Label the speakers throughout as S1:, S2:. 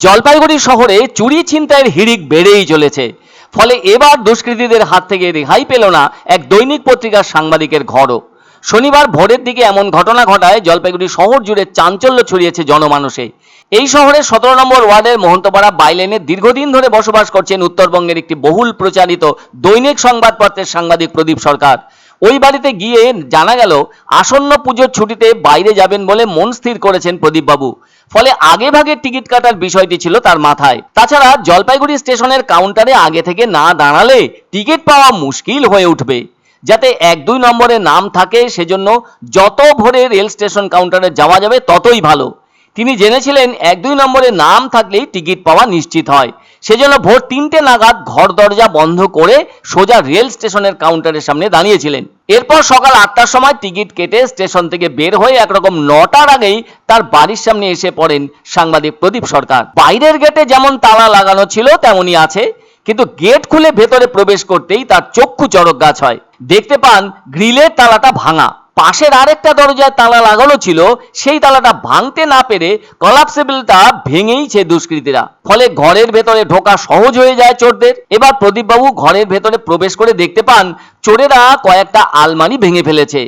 S1: জলপাইগুড়ি শহরে চুরি ছিনতাইয়ের হিড়িক বেড়েই চলেছে। ফলে এবার দুষ্কৃতীদের হাত থেকে রেহাই পেল না এক দৈনিক পত্রিকার সাংবাদিকের ঘরও। শনিবার ভোরের দিকে এমন ঘটনা ঘটায় জলপাইগুড়ি শহর জুড়ে চাঞ্চল্য ছড়িয়েছে জনমানুষে। এই শহরের সতেরো নম্বর ওয়ার্ডের মহন্তপাড়া বাইলেনে দীর্ঘদিন ধরে বসবাস করছেন উত্তরবঙ্গের একটি বহুল প্রচারিত দৈনিক সংবাদপত্রের সাংবাদিক প্রদীপ সরকার। ওই বাড়িতে গিয়ে জানা গেল, আসন্ন পুজোর ছুটিতে বাইরে যাবেন বলে মন স্থির করেছেন প্রদীপবাবু। ফলে আগে ভাগে টিকিট কাটার বিষয়টি ছিল তার মাথায়। তাছাড়া জলপাইগুড়ি স্টেশনের কাউন্টারে আগে থেকে না দাঁড়ালে টিকিট পাওয়া মুশকিল হয়ে উঠবে। যাতে এক দুই নম্বরে নাম থাকে, সেজন্য যত ভোরে রেল স্টেশন কাউন্টারে যাওয়া যাবে ততই ভালো। তিনি জেনেছিলেন এক দুই নম্বরে নাম থাকলেই টিকিট পাওয়া নিশ্চিত হয়। সেজন্য ভোর তিনটে নাগাদ ঘর দরজা বন্ধ করে সোজা রেল স্টেশনের কাউন্টারের সামনে দাঁড়িয়েছিলেন। এরপর সকাল আটটার সময় টিকিট কেটে স্টেশন থেকে বের হয়ে একরকম নটার আগেই তার বাড়ির সামনে এসে পড়েন সাংবাদিক প্রদীপ সরকার। বাইরের গেটে যেমন তালা লাগানো ছিল, তেমনই আছে। কিন্তু গেট খুলে ভেতরে প্রবেশ করতেই তার চক্ষু চড়ক গাছ হয়। দেখতে পান, গ্রিলের তালাটা ভাঙা। পাশের আরেকটা দরজায় তালা লাগানো ছিল, সেই তালাটা ভাঙতে না পেরে কলাপসেবলটা ভেঙেইছে দুষ্কৃতীরা। ফলে ঘরের ভেতরে ঢোকা সহজ হয়ে যায় চোরদের। এবার প্রদীপবাবু ঘরের ভেতরে প্রবেশ করে দেখতে পান, চোরেরা কয়েকটা আলমারি ভেঙে ফেলেছে।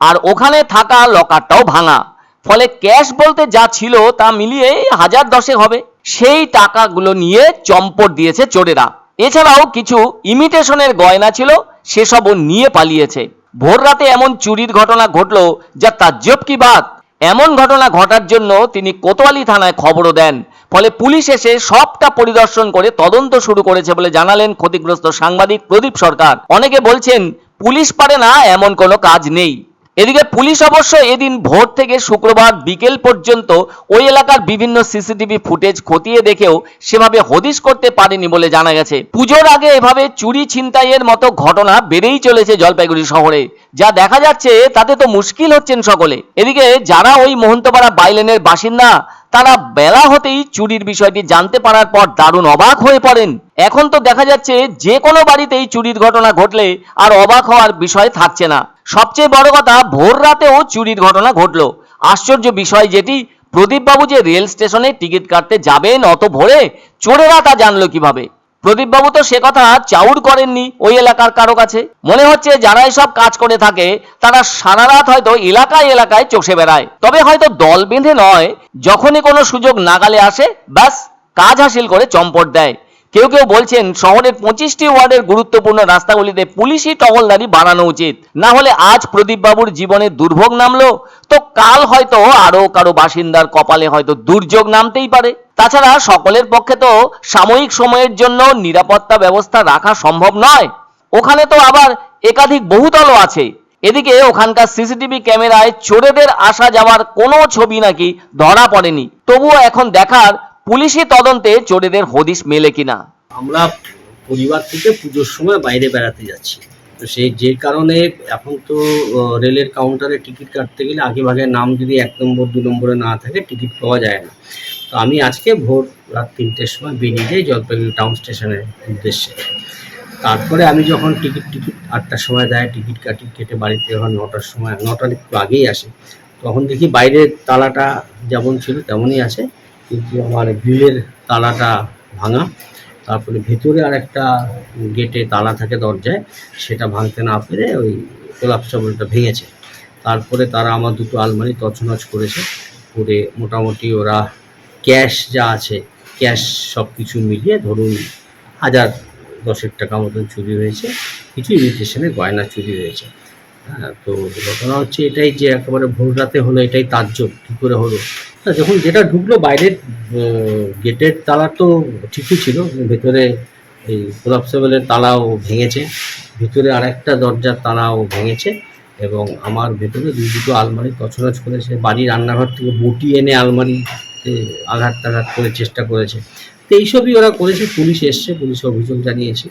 S1: আর ওখানে থাকা লকারটাও ভাঙা। ফলে ক্যাশ বলতে যা ছিল তা মিলিয়ে হাজার দশেক হবে। সেই টাকাগুলো নিয়ে চম্পট দিয়েছে চোরেরা। এছাড়াও কিছু ইমিটেশনের গয়না ছিল, সেসবও নিয়ে পালিয়েছে। ভোর রাতে এমন চুরির ঘটনা ঘটল যা তাজ্জব কি বাদ এমন ঘটনা ঘটার জন্য তিনি কোতোয়ালি থানায় খবরও দেন। ফলে পুলিশ এসে সবটা পরিদর্শন করে তদন্ত শুরু করেছে বলে জানালেন ক্ষতিগ্রস্ত সাংবাদিক প্রদীপ সরকার। অনেকে বলছেন, পুলিশ পারে না, এমন কোনো কাজ নেই। এদিকে পুলিশ অবশ্য এদিন ভোর থেকে শুক্রবার বিকেল পর্যন্ত ওই এলাকার বিভিন্ন সিসিটিভি ফুটেজ খতিয়ে দেখেও সেভাবে হদিশ করতে পারেনি বলে জানা গেছে। পুজোর আগে এভাবে চুরি ছিনতাইয়ের মতো ঘটনা বেড়েই চলেছে জলপাইগুড়ি শহরে। যা দেখা যাচ্ছে তাতে তো মুশকিল হচ্ছেন সকলে। এদিকে যারা ওই মহন্তপাড়া বাইলেনের বাসিন্দা তারা বেলা হতেই চুরির বিষয়টি জানতে পারার পর দারুণ অবাক হয়ে পড়েন। এখন তো দেখা যাচ্ছে যে কোনো বাড়িতেই চুরির ঘটনা ঘটলে আর অবাক হওয়ার বিষয় থাকছে না। সবচেয়ে বড় কথা, ভোর রাতেও চুরির ঘটনা ঘটল। আশ্চর্য বিষয় যেটি, প্রদীপবাবু যে রেল স্টেশনে টিকিট কাটতে যাবেন অত ভোরে, চোরেরা তা জানলো কীভাবে? প্রদীপবাবু তো সে কথা চাউর করেননি ওই এলাকার কারও কাছে। মনে হচ্ছে যারা এসব কাজ করে থাকে, তারা সারা রাত হয়তো এলাকায় এলাকায় চষে বেড়ায়। তবে হয়তো দল বেঁধে নয়, যখনই কোনো সুযোগ নাগালে আসে, ব্যাস, কাজ হাসিল করে চম্পট দেয়। কেউ কেউ বলছেন শহরের পঁচিশটি ওয়ার্ডের গুরুত্বপূর্ণ রাস্তাগুলিতে পুলিশি টহলদারি বাড়ানো উচিত। না হলে আজ প্রদীপ বাবুর জীবনে দুর্ভোগ নামলো। তো কাল হয়তো আরও কারও বাসিন্দার কপালে হয়তো দুর্যোগ নামতেই পারে। তাছাড়া সকলের পক্ষে তো সাময়িক সময়ের জন্য নিরাপত্তা ব্যবস্থা রাখা সম্ভব নয়। ওখানে তো আবার একাধিক বহুতলও আছে। এদিকে ওখানকার সিসিটিভি ক্যামেরায় চোরেদের আসা যাওয়ার কোনো ছবি নাকি ধরা পড়েনি। তবুও এখন দেখার পুলিশি তদন্তে চোরেদের হদিশ মেলে কিনা?
S2: আমরা পরিবার থেকে পুজোর সময় বাইরে বেড়াতে যাচ্ছি। তো সেই যে কারণে এখন তো রেলের কাউন্টারে টিকিট কাটতে গেলে আগে ভাগে নাম যদি এক নম্বর, দু নম্বরে না থাকে টিকিট পাওয়া যায় না। তো আমি আজকে ভোর রাত তিনটের সময় বেরিয়ে যাই জলপাইগুড়ি টাউন স্টেশনের উদ্দেশ্যে। তারপরে আমি যখন টিকিট টিকিট আটটার সময় দেয় টিকিট কাটি, কেটে বাড়িতে যখন নটার সময়, নটার একটু আগেই আসে, তখন দেখি বাইরের তালাটা যেমন ছিল তেমনই আছে। কিন্তু আমার গ্রিলের তালাটা ভাঙা। তারপরে ভেতরে আর একটা গেটে তালা থাকে দরজায়, সেটা ভাঙতে না পেরে ওই কোলাপসাবলটা ভেঙেছে। তারপরে তারা আমার দুটো আলমারি তছনছ করেছে, করে মোটামুটি ওরা ক্যাশ যা আছে, ক্যাশ সব কিছু মিলিয়ে ধরুন হাজার দশেক টাকা মতন চুরি হয়েছে, কিছু ইমিটেশনের গয়না চুরি হয়েছে। হ্যাঁ তো ঘটনা হচ্ছে এটাই যে একেবারে ভোর রাতে হলো, এটাই তাজ্জব, কী করে হলো? না, যখন যেটা ঢুকলো, বাইরের গেটের তালা তো ঠিকই ছিল, ভেতরে এই কোলাপসেবলের তালাও ভেঙেছে, ভিতরে আরেকটা দরজার তালাও ভেঙেছে এবং আমার ভেতরে দুই দুটো আলমারি তছনছ করেছে বাড়ির রান্নাঘর থেকে বটি এনে আলমারিতে আঘাত টাঘাত করে চেষ্টা করেছে। তো এইসবই ওরা করেছে, পুলিশ এসছে, পুলিশ অভিযোগ জানিয়েছে।